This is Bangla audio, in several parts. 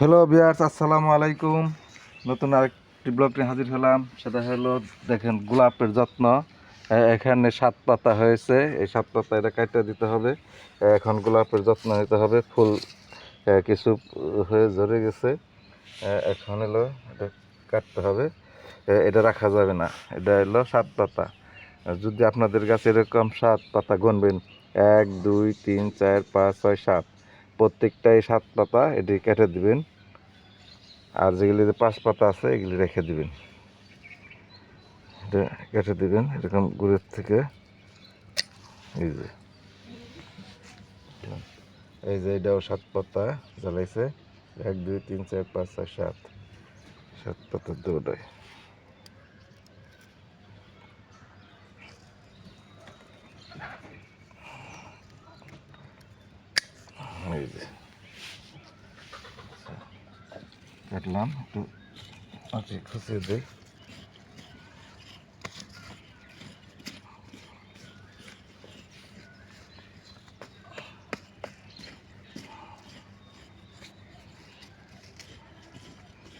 হ্যালো বিয়ার্স আসসালামু আলাইকুম। নতুন আরেকটি ব্লগ নিয়ে হাজির হলাম। সেটা হলো, দেখেন, গোলাপের যত্ন। এখানে সাত পাতা হয়েছে। এই সাত পাতা এটা কাটতে দিতে হবে। এখন গোলাপের যত্ন নিতে হবে। ফুল কিছু হয়ে ঝরে গেছে। এখন হলো এটা কাটতে হবে। এটা রাখা যাবে না। এটা হলো সাত পাতা। যদি আপনাদের কাছে এরকম সাত পাতা গুনবেন, এক, দুই, তিন, চার, পাঁচ, ছয়, সাত প্রত্যেকটাই সাত পাতা এটি কেটে দিবেন। আর যেগুলি পাঁচ পাতা আছে, এগুলি রেখে দিবেন। এটা কেটে দিবেন, এরকম গুড়ের থেকে। এই যে। এই যে এটাও সাত পাতা জ্বালাইছে। এক, দুই, তিন, চার, পাঁচ, ছয়, সাত। সাত পাতার দৌড়ায় এই যে কাটলাম একটু আঁচি খুঁচিয়ে দিই।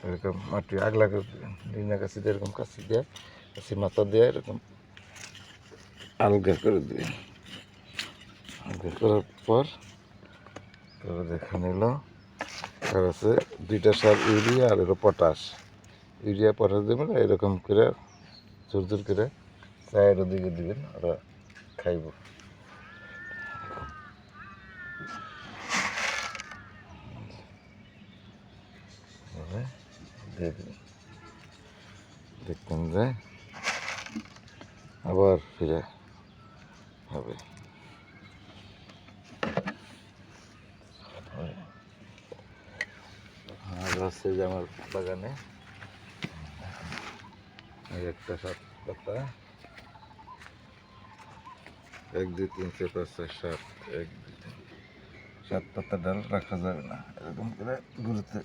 এরকম মাটি আগলা ডিনা কাছি দিয়ে, এরকম কাছি দিয়ে, কাছি মাথা দিয়ে এরকম আলগা করে দিই। আলগা করার পর দেখা আর আছে, দুইটা সার ইউরিয়া আর এলো পটাশ। ইউরিয়া, পটাশ দেবেন এরকম করে জোর জোর করে চায়ের দিকে দিবেন, ওরা খাইব। দেখবেন যে আবার ফিরে হবে। আর আছে যে আমার বাগানে। একটা সাত পাতা। এক, দুই, তিন, চার, পাঁচ, ছয়, সাত, এক সাত পাতা ডাল রাখা যাবে না। এরকম করে গুরুতে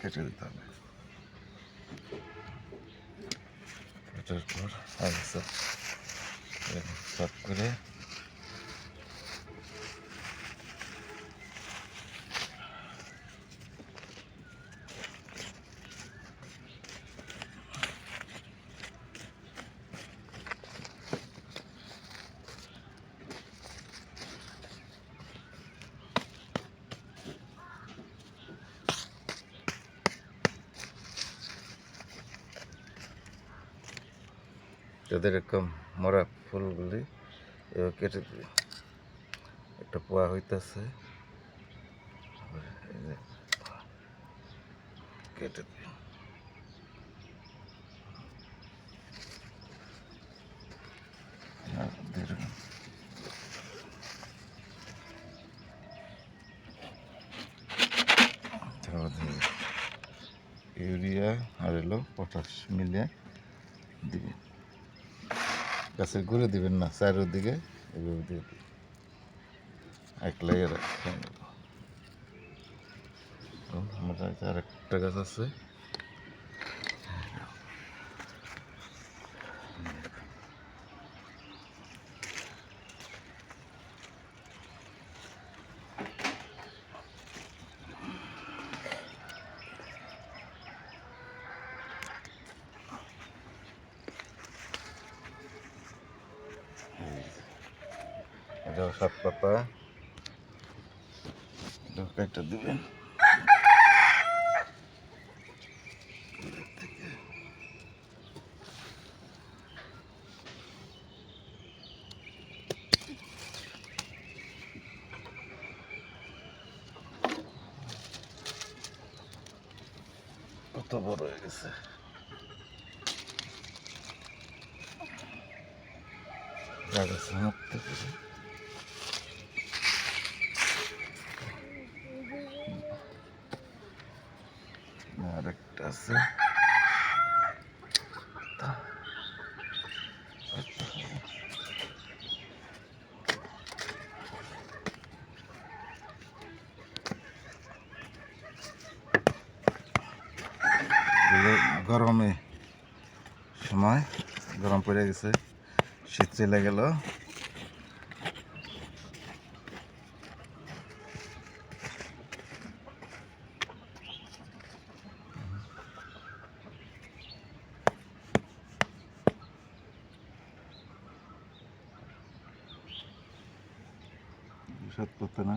কেটে দিতে হবে। কাটার পর সাত করে যাদের এরকম মরা ফুলগুলি এবার কেটে দিবে একটা পোয়া হইতেছে। কেটে দিয়ে ইউরিয়া আর এলো পটাশ মিলিয়ে দিবে। গাছের ঘুরে দিবেন না চারোদিকে দিকে, এভাবে দিয়ে দিবেন। এক লেগে রাখেন আমার আর একটা গাছ আছে এটাও সাত পাতা। একটা দিবেন। কত বড় হয়ে গেছে। মুক্ত করে গরমে সময় গরম পড়ে গেছে শীত চলে গেল। সত্য না।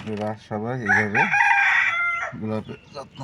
আপনারা সবাই এইভাবে গোলাপের যত্ন